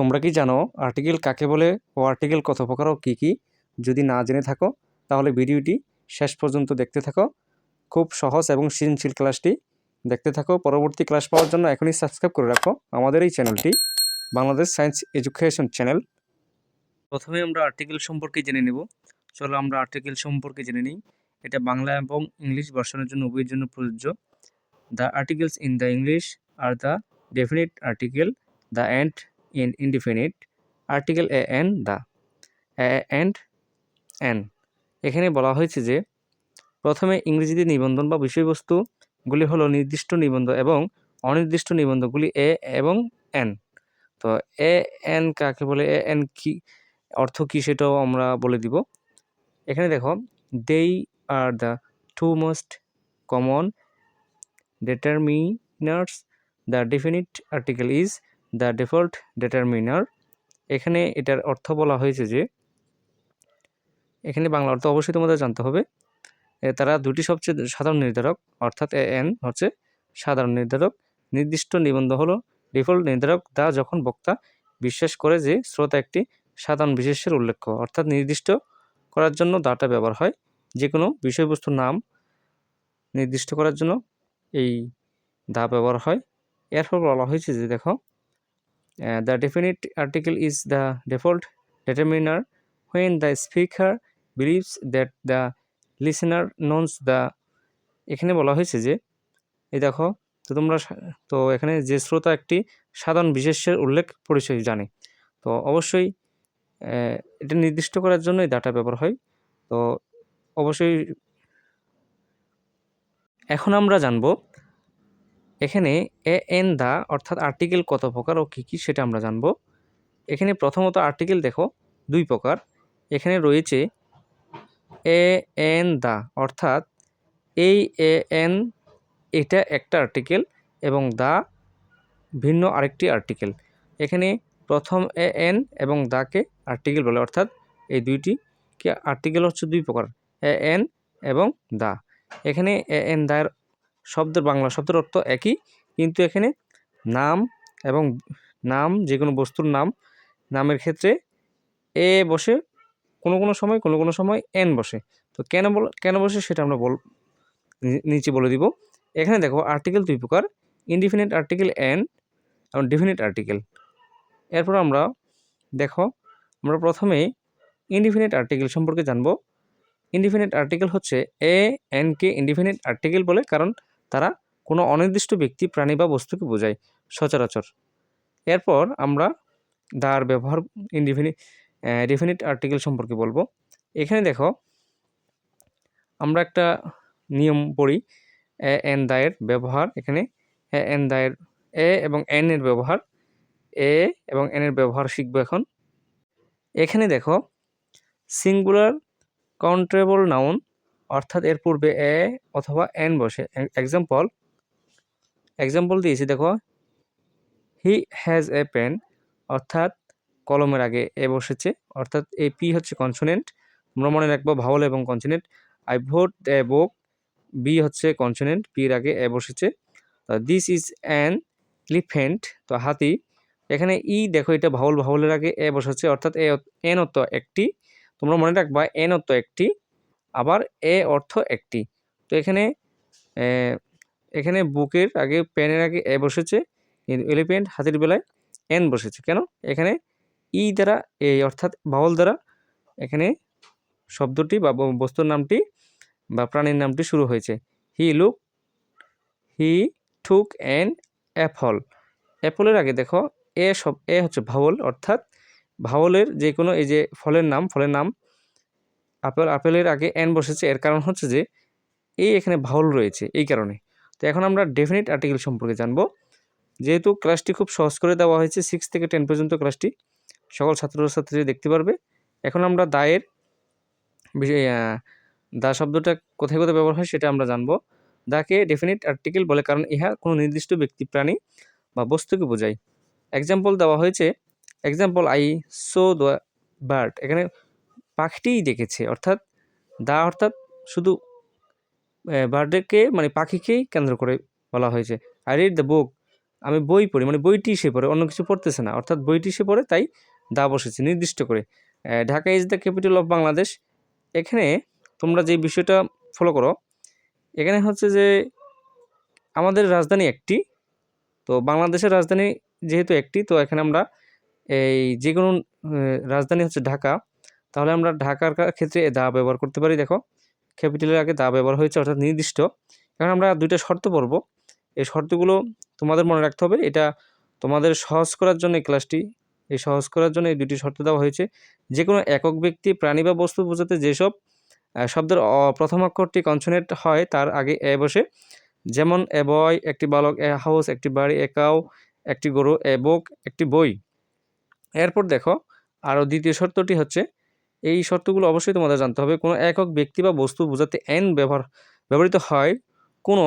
তোমরা কি জানো আর্টিকেল কাকে বলে ও আর্টিকেল কত প্রকার ও কী কী? যদি না জেনে থাকো, তাহলে ভিডিওটি শেষ পর্যন্ত দেখতে থাকো। খুব সহজ এবং সৃজনশীল ক্লাসটি দেখতে থাকো। পরবর্তী ক্লাস পাওয়ার জন্য এখনই সাবস্ক্রাইব করে রাখো আমাদের এই চ্যানেলটি বাংলাদেশ সায়েন্স এডুকেশন চ্যানেল প্রথমে আমরা আর্টিকেল সম্পর্কে জেনে নেব। চলো আমরা আর্টিকেল সম্পর্কে জেনে নিই। এটা বাংলা এবং ইংলিশ ভার্সনের জন্য উভয়ের জন্য প্রযোজ্য। The articles in the English are the definite article the and in indefinite article a an the and an এখানে বলা হয়েছে যে, প্রথমে ইংরেজিতে নিবন্ধন বা বিষয়বস্তুগুলি হলো নির্দিষ্ট নিবন্ধ এবং অনির্দিষ্ট নিবন্ধগুলি এ এবং এন তো এ এন কাকে বলে? এ এন কি? অর্থ কী সেটাও আমরা বলে দিব। এখানে দেখো দেই are the two most common determiners. The definite article is the default determiner. এখানে এটার অর্থ বলা হয়েছে যে, এখানে বাংলা অর্থ অবশ্যই তোমাদের জানতে হবে। তারা দুটি সবচেয়ে সাধারণ নির্ধারক, অর্থাৎ এ, এন হচ্ছে সাধারণ নির্ধারক। নির্দিষ্ট নিবন্ধ হলো ডিফল্ট নির্ধারক দা যখন বক্তা বিশ্বাস করে যে শ্রোতা একটি সাধারণ বিশেষের উল্লেখ্য, অর্থাৎ নির্দিষ্ট করার জন্য দাটা ব্যবহার হয়। যে কোনো বিষয়বস্তুর নাম নির্দিষ্ট করার জন্য এই দা ব্যবহার হয়। এরপর বলা হয়েছে যে, দেখো the definite article is the default determiner when the speaker believes that the listener knows the এখানে বলা হয়েছে যে, এই দেখো, তো তোমরা তো এখানে যে শ্রোতা একটি সাধারণ বিশেষের উল্লেখ পরিচয় জানে, তো অবশ্যই এটা নির্দিষ্ট করার জন্যই ডাটা ব্যবহার হয়, তো অবশ্যই এখন আমরা জানব এখানে এ, এন, দা অর্থাৎ আর্টিকেল কত প্রকার ও কী কী সেটা আমরা জানব। এখানে প্রথমত আর্টিকেল দেখো, দুই প্রকার। এখানে রয়েছে এ, এন, দা অর্থাৎ এই এ, এন, এটা একটা আর্টিকেল এবং দা ভিন্ন আরেকটি আর্টিকেল এখানে প্রথম এ, এন এবং দাকে আর্টিকেল বলে অর্থাৎ এই দুইটি কি আর্টিকেল হচ্ছে দুই প্রকার, এ, এন এবং দা। এখানে এ, এন দায়ের শব্দের বাংলা, শব্দের অর্থ একই, কিন্তু এখানে নাম এবং নাম, যে কোনো বস্তুর নাম, নামের ক্ষেত্রে এ বসে, কোনো কোনো সময়, কোনো কোনো সময় এন বসে। তো কেন বল, কেন বসে সেটা আমরা বল নিচে বলে দিব। এখানে দেখো আর্টিকেল দুই প্রকার ইনডিফিনিট আর্টিকেল এন এবং ডিফিনিট আর্টিকেল এরপর আমরা দেখো, আমরা প্রথমে ইনডিফিনিট আর্টিকেল সম্পর্কে জানব। ইনডিফিনিট আর্টিকেল হচ্ছে এ, এন কে ইনডিফিনিট আর্টিকেল বলে, কারণ তারা কোনো অনির্দিষ্ট ব্যক্তি, প্রাণী বা বস্তুকে বোঝায় সচরাচর। এরপর আমরা দার ব্যবহার ইনডিফিনিট ডিফিনিট আর্টিকেল সম্পর্কে বলব। এখানে দেখো, আমরা একটা নিয়ম পড়ি, এ, এন দায়ের ব্যবহার, এখানে এ, এন দায়ের এ এবং এন এর ব্যবহার, এ এবং এন এর ব্যবহার শিখব এখন। এখানে দেখো সিঙ্গুলার কাউন্টেবল নাউন অর্থাৎ এর পূর্বে এ অথবা এন বসে। এক্সাম্পল এক্সাম্পল দিয়েছি, দেখো। হি হ্যাজ এ পেন অর্থাৎ কলমের আগে এ বসেছে, অর্থাৎ এ পি হচ্ছে কনসোনেন্ট তোমরা মনে রাখব ভাওল এবং consonant I vote a book B হচ্ছে কনসোনেন্ট পির আগে এ বসেছে। দিস ইজ অ্যান লিফেন্ট তো হাতি। এখানে ই দেখো, এটা ভাউল ভাউলের আগে এ বসেছে, অর্থাৎ এ এন অর্থ একটি। তোমরা মনে রাখবা, এন অর্থ একটি। আবার এ অর্থ একটি। তো এখানে এখানে বুকের আগে পেনের আগে এ বসেছে এলিফেন্ট হাতির বেলায় এন বসেছে। কেন? এখানে ই দ্বারা, এ অর্থাৎ ভাওল দ্বারা এখানে শব্দটি বা বস্তুর নামটি বা প্রাণীর নামটি শুরু হয়েছে। He look, he took an apple অ্যাপলের আগে দেখো, এ সব, এ হচ্ছে ভাওল, অর্থাৎ ভাওলের যে কোনো এই যে ফলের নাম ফলের নাম আপেল, আপেলের আগে এন বসেছে। এর কারণ হচ্ছে যে এই এখানে ভাউল রয়েছে এই কারণে। তো এখন আমরা ডেফিনিট আর্টিকেল সম্পর্কে জানব। যেহেতু ক্লাসটি খুব সহজ করে দেওয়া হয়েছে সিক্স থেকে টেন পর্যন্ত ক্লাসটি সকল ছাত্রছাত্রী দেখতে পারবে। এখন আমরা দায়ের দা শব্দটা কোথায় কোথায় ব্যবহার হয় সেটা আমরা জানব। দাকে ডেফিনিট আর্টিকেল বলে কারণ ইহা কোনো নির্দিষ্ট ব্যক্তি, প্রাণী বা বস্তুকে বোঝায়। এক্সাম্পল দেওয়া হয়েছে। Example I saw the bird এখানে পাখিটিই দেখেছে, অর্থাৎ দা অর্থাৎ শুধু বার্ডকে মানে পাখিকেই কেন্দ্র করে বলা হয়েছে। আই রিড দ্য বুক, আমি বই পড়ি। মানে বইটি সে পড়ে, অন্য কিছু পড়তেছে না। অর্থাৎ বইটি সে পড়ে, তাই দা বসেছে, নির্দিষ্ট করে। Dhaka is the capital of Bangladesh. এখানে তোমরা যে বিষয়টা ফলো করো, এখানে হচ্ছে যে আমাদের রাজধানী একটি। তো বাংলাদেশের রাজধানী যেহেতু একটি, তো এখানে আমরা এই যে কোনো রাজধানী হচ্ছে ঢাকা। তাহলে আমরা ঢাকার ক্ষেত্রে দা ব্যবহার করতে পারি, দেখো। ক্যাপিটালের আগে দা ব্যবহার হয়েছে, অর্থাৎ নির্দিষ্ট। এখন আমরা দুইটা শর্ত পড়ব। এই শর্তগুলো তোমাদের মনে রাখতে হবে। এটা তোমাদের সহজ করার জন্য ক্লাসটি, এই সহজ করার জন্য এই দুটি শর্ত দেওয়া হয়েছে। যে কোনো একক ব্যক্তি, প্রাণী বা বস্তু বোঝাতে যেসব শব্দের প্রথম অক্ষরটি কনসোনেন্ট হয়, তার আগে এ বসে। যেমন, এ বয়, একটি বালক, এ হাউস, একটি বাড়ি, এ কাউ, একটি গরু, এ বুক, একটি বই। এরপর দেখো আরও দ্বিতীয় শর্তটি হচ্ছে এই শর্তগুলো অবশ্যই তোমাদের জানতে হবে। কোনো একক ব্যক্তি বা বস্তু বোঝাতে এন ব্যবহার, ব্যবহৃত হয় কোনো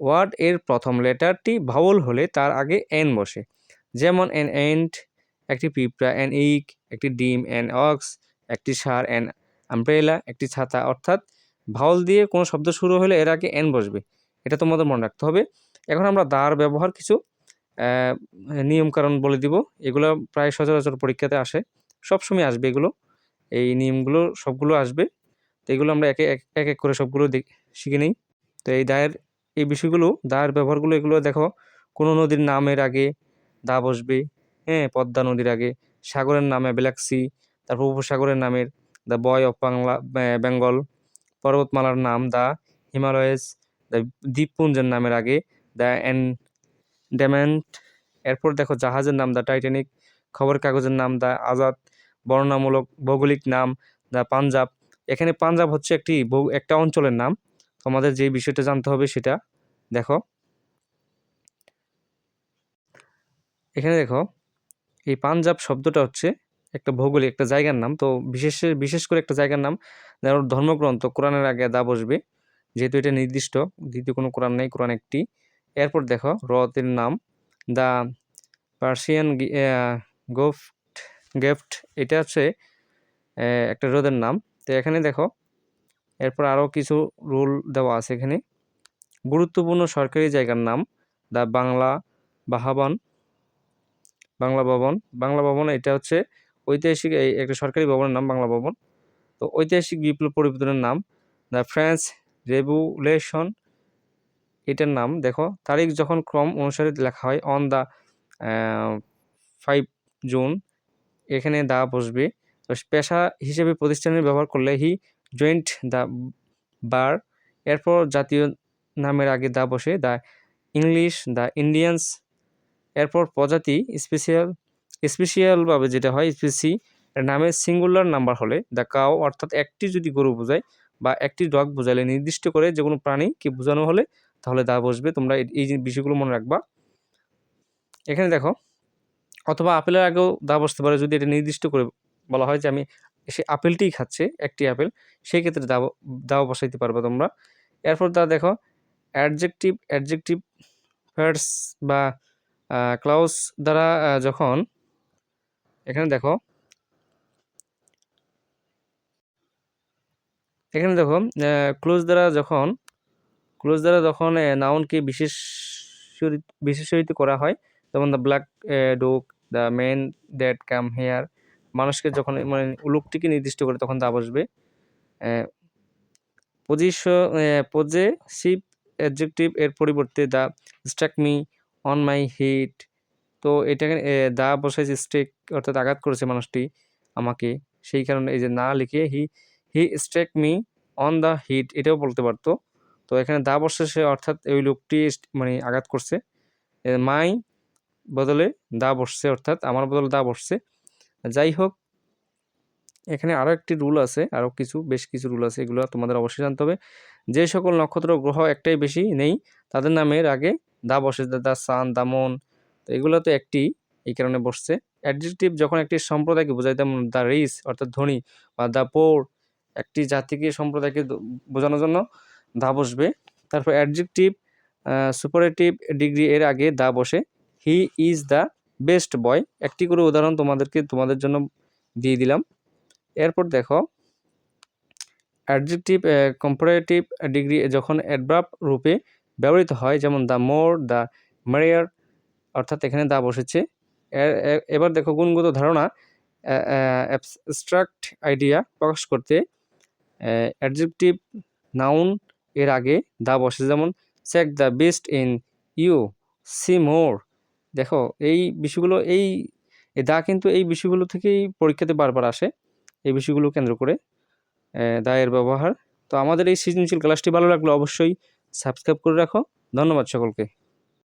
ওয়ার্ড এর প্রথম লেটারটি ভাওয়াল হলে তার আগে এন বসে। যেমন এন এন্ট একটি পিঁপড়া এন ইক একটি ডিম এন অক্স একটি সার এন আমব্রেলা একটি ছাতা। অর্থাৎ ভাওল দিয়ে কোনো শব্দ শুরু হলে এর আগে এন বসবে। এটা তোমাদের মনে রাখতে হবে। এখন আমরা দার ব্যবহার কিছু নিয়মকানুন বলে দিব। এগুলো প্রায় সচরাচর পরীক্ষাতে আসে, সবসময় আসবে এগুলো। এই নিয়মগুলো সবগুলো আসবে। তো এগুলো আমরা একে, এক এক করে সবগুলো শিখে নিই। তো এই দায়ের, এই বিষয়গুলো, দায়ের ব্যবহারগুলো, এগুলো দেখো, কোনো নদীর নামের আগে দা বসবে হ্যাঁ পদ্মা নদীর আগে। সাগরের নামে ব্ল্যাক সি তারপর উপসাগরের নামের the bay of Bangla Bengal. পর্বতমালার নাম দা হিমালয়েস দ্য দ্বীপপুঞ্জের নামের আগে দ্য অ্যান্ডামেন্ট এরপর দেখো, জাহাজের নাম দ্য টাইটানিক। খবর কাগজের নাম দ্য আজাদ। বর্ণনামূলক ভৌগোলিক নাম পাঞ্জাব। এখানে পাঞ্জাব হচ্ছে একটি একটা অঞ্চলের নাম। তোমাদের যে বিষয়টা জানতে হবে সেটা দেখো। এখানে দেখো, এই পাঞ্জাব শব্দটা হচ্ছে একটা ভৌগোলিক, একটা জায়গার নাম। তো বিশেষ বিশেষ করে একটা জায়গার নাম যার ধর্মগ্রন্থ, কোরআনের আগে দা বসবে। যেহেতু এটা নির্দিষ্ট, দ্বিতীয় কোনো কোরআন নেই, কোরআন একটি। এরপর দেখো হ্রদের নাম দ্য পার্সিয়ান গোফট গেফট, এটা হচ্ছে একটা রোদের নাম। তো এখানে দেখো, এরপর আরও কিছু রুল দেওয়া আছে এখানে। গুরুত্বপূর্ণ সরকারি জায়গার নাম দা বাংলা বাহাবান, বাংলা ভবন। বাংলা ভবন এটা হচ্ছে ঐতিহাসিক, এই একটা সরকারি ভবনের নাম, বাংলা ভবন। তো ঐতিহাসিক বিপ্লব পরিবর্তনের নাম, দ্য ফ্রেঞ্চ রেভুলেশন, এটার নাম। দেখো, তারিখ যখন ক্রম অনুসারে লেখা হয় অন দ্য ফাইভ জুন এখানে দা বসবে। তো পেশা হিসেবে প্রতিষ্ঠানের ব্যবহার করলে হি জয়েন্ট দ্য বার। এরপর জাতীয় নামের আগে দা বসে দ্য ইংলিশ দ্য ইন্ডিয়ানস। এরপর প্রজাতি স্পেশাল স্পেশিয়ালভাবে যেটা হয় স্পেসি নামের সিঙ্গুলার নাম্বার হলে দ্য কাও অর্থাৎ একটি যদি গরু বোঝায় বা একটি ডগ বোঝালে নির্দিষ্ট করে যে কোনো প্রাণীকে বোঝানো হলে তাহলে দা বসবে। তোমরা এই- বিষয়গুলো মনে রাখবা। এখানে দেখো অথবা আপেলের আগেও দা বসতে পারে। যদি এটা নির্দিষ্ট করে বলা হয় যে আমি সে আপেলটিই খাচ্ছে, একটি আপেল, সেই ক্ষেত্রে দাও দাও বসাইতে পারবে তোমরা। এরপর তা দেখো অ্যাডজেক্টিভ অ্যাডজেক্টিভ ভার্স বা ক্লাউস দ্বারা যখন এখানে দেখো এখানে দেখো ক্লোজ দ্বারা যখন ক্লোজ দ্বারা যখন নাউনকে বিশেষ বিশেষিত করা হয়, যেমন the black dog the men that come here মানুষকে যখন মানে লোকটিকে নির্দিষ্ট করে তখন দা বসবে। পজিশ পজেসিভ অ্যাডজেক্টিভ এর পরিবর্তে the struck me on my head তো এটাকে দা বসাইছে স্ট্রেক অর্থাৎ আঘাত করেছে মানুষটি আমাকে। সেই কারণে এই যে না লিখে he he struck me on the head এটাও বলতে পারতো। তো এখানে দা বসেছে অর্থাৎ ওই লোকটি মানে আঘাত করছে। মাই বদলে দা বসছে অর্থাৎ আমার বদলে দা বসছে যাই হোক, এখানে আরও একটি রুল আছে আরও কিছু, বেশ কিছু রুল আছে, এগুলো তোমাদের অবশ্যই জানতে হবে। যে সকল নক্ষত্র গ্রহ একটাই বেশি নেই, তাদের নামের আগে দা বসে দা সান, দা, মন। তো এগুলো তো একটি, এই কারণে বসছে। অ্যাডজেক্টিভ যখন একটি সম্প্রদায়কে বোঝায়, যেমন দ্য রিস, অর্থাৎ ধনী, বা দ্য পোর, একটি জাতিকে সম্প্রদায়কে বোঝানোর জন্য দা বসবে। তারপর অ্যাডজেক্টিভ সুপারেটিভ ডিগ্রি এর আগে দা বসে। He is the best boy একটি করে উদাহরণ তোমাদেরকে, তোমাদের জন্য দিয়ে দিলাম। এরপর দেখো অ্যাডজেক্টিভ কম্পারেটিভ ডিগ্রি যখন অ্যাডভার্ব রূপে ব্যবহৃত হয়, যেমন দ্য মোর দ্য মেরিয়ার অর্থাৎ এখানে দা বসেছে। এবার দেখো গুণগত ধারণা অ্যাবস্ট্রাক্ট আইডিয়া প্রকাশ করতে অ্যাডজেক্টিভ নাউন এর আগে দা বসে যেমন check the best in you see more দেখো, এই বিষয়গুলো, এই দা কিন্তু এই বিষয়গুলো থেকেই পরীক্ষাতে বারবার আসে, এই বিষয়গুলো কেন্দ্র করে দায়ের ব্যবহার। তো আমাদের এই সৃজনশীল ক্লাসটি ভালো লাগলে অবশ্যই সাবস্ক্রাইব করে রাখো। ধন্যবাদ সকলকে।